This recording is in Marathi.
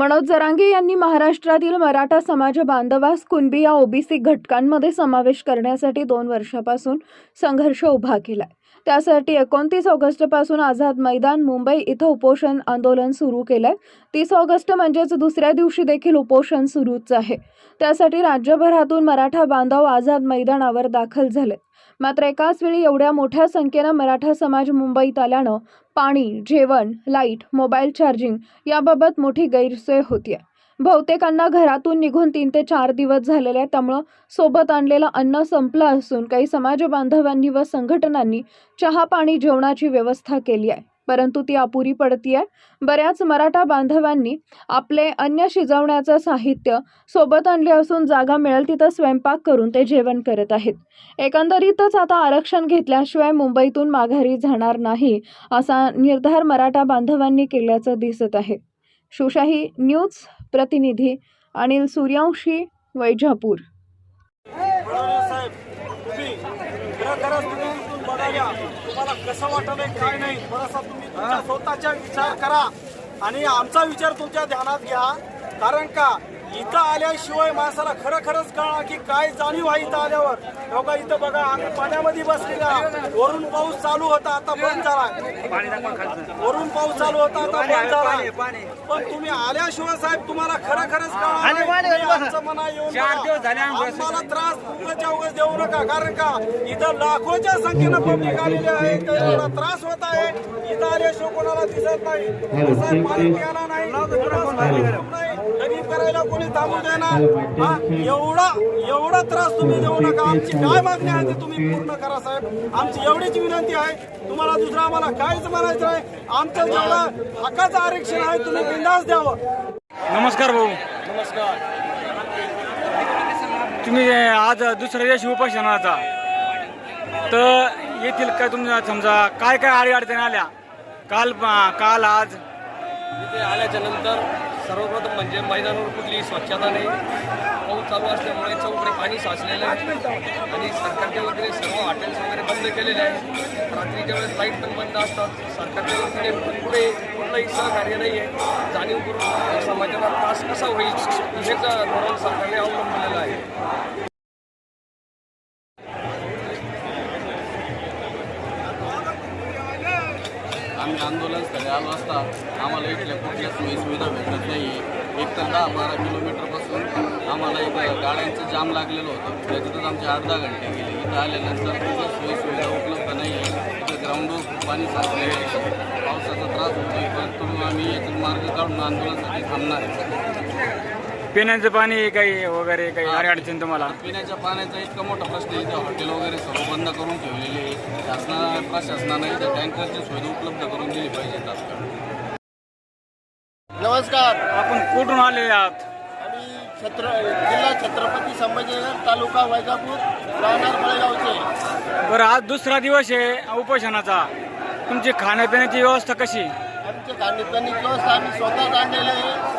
मनोज जरांगे यांनी महाराष्ट्रातील मराठा समाज बांधवास कुणबी या ओबीसी घटकांमध्ये समावेश करण्यासाठी दोन वर्षापासून संघर्ष उभा केलाय. त्यासाठी एकोणतीस ऑगस्टपासून आझाद मैदान मुंबई इथं उपोषण आंदोलन सुरू केलंय. तीस ऑगस्ट म्हणजेच दुसऱ्या दिवशी देखील उपोषण सुरूच आहे. त्यासाठी राज्यभरातून मराठा बांधव आझाद मैदानावर दाखल झाले. मात्र एकाच वेळी एवढ्या मोठ्या संख्येनं मराठा समाज मुंबईत आल्यानं पाणी जेवण लाइट मोबाईल चार्जिंग याबाबत मोठी गैरसोय होती आहे बहुतेकांना घरातून निघून तीन ते चार दिवस झालेले आहेत. त्यामुळं सोबत आणलेलं अन्न संपलं असून काही समाज बांधवांनी व संघटनांनी चहा पाणी जेवणाची व्यवस्था केली आहे. परंतु ती अपुरी पडती आहे बऱ्याच मराठा बांधवांनी आपले अन्न शिजवण्याचं साहित्य सोबत आणले असून जागा मिळेल तिथं स्वयंपाक करून ते जेवण करत आहेत. एकंदरीतच आता आरक्षण घेतल्याशिवाय मुंबईतून माघारी जाणार नाही असा निर्धार मराठा बांधवांनी केल्याचं दिसत आहे. शिवशाही न्यूज प्रतिनिधी अनिल सूर्यवंशी वैजापूर. तुम्ही खरंखरच तुम्ही इथून बघाव्या तुम्हाला कसं वाटत आहे काय नाही बराचसा तुम्ही तुमच्या स्वतःचा विचार करा आणि आमचा विचार तुमच्या ध्यानात घ्या. कारण का? इथं आल्याशिवाय माणसाला खरं खरंच कळणार की काय जाणीव आहे इथं आल्यावर. बघा इथं बघा आम्ही पाण्यामध्ये बसलेला वरून पाऊस चालू होता आता बंद झाला. वरून पाऊस चालू होता आता बंद झाला. पण तुम्ही आल्याशिवाय साहेब तुम्हाला खरं खरंच आमचं मना येऊन. आम्हाला त्रास उगाच्या उगाच देऊ नका. कारण का इथं लाखोच्या संख्येनं पब्लिक आलेली आहे एवढा त्रास होत आहे. इथं आल्याशिवाय कोणाला दिसत नाही. साहेब पाणी प्यायला नाही. थांबू देणार हा? एवढा एवढा त्रास तुम्ही देऊ नका. आमची काय मागणी आहे ती तुम्ही पूर्ण करा साहेब. आमची एवढीच विनंती आहे. तुम्हाला दुसरं आम्हाला काहीच म्हणायचं नाही. आमचं जेवढं हक्काचं आरक्षण आहे तुम्ही बिंदास द्यावं. नमस्कार भाऊ. नमस्कार. तुम्ही आज दुसऱ्या दिवशी उपोषणाचा तर येथील काय तुमच्या समजा काय काय अडी अडचणी आल्या? काल काल आज? इथे आल्याच्यानंतर सर्वप्रथम म्हणजे मैदानावर कुठली स्वच्छता नाही. पाऊस चालू असल्यामुळे चौकडे पाणी साचलेलं आहे. आणि सरकारच्या वतीने सर्व हॉटेल्स वगैरे बंद केलेले आहेत. रात्रीच्या वेळेस लाइट पण बंद असतात. सरकारच्या वतीने पुढे कुठलंही सहकार्य नाही आहे. जाणीवपूर्वक समाजाला त्रास कसा होईल हेच धोरण सरकारने अवलंबलेलं आहे. आम्ही आंदोलनस्थळी आलो असता आम्हाला इथल्या कुठल्या सोयी सुविधा भेटत नाही. आहे एक तर दहा बारा किलोमीटरपासून आम्हाला इथं गाड्यांचं जाम लागलेलं होतं. त्याच्यातच आमचे आठ दहा घंटे गेले. इथं आल्यानंतर कुठल्या सोयी सुविधा उपलब्ध नाही आहे. इथं ग्राउंडवर पाणी साचलेलं आहे पावसाचा त्रास होतोय. परंतु आम्ही याच्यात मार्ग काढून आंदोलनासाठी थांबणार आहे. पिण्याचं पाणी काही वगैरे काही अडी अडचणी तुम्हाला? पिण्याच्या पाण्याचा इतका मोठा प्रश्न आहे. इथं हॉटेल वगैरे सर्व बंद करून ठेवलेले आहे शासना प्रशासनानं इथं टँकरची सुविधा उपलब्ध करून दिली पाहिजे तात्काळ नमस्कार. आपण कुठून आले आहात? आम्ही छत्र जिल्हा छत्रपती संभाजीनगर तालुका वैजापूर राहणार बळेगावचे. बरं आज दुसरा दिवस आहे उपोषणाचा. तुमची खाण्यापिण्याची व्यवस्था कशी? आमचे खाण्यापिण्याची व्यवस्था आम्ही स्वतःच आणलेले आहे.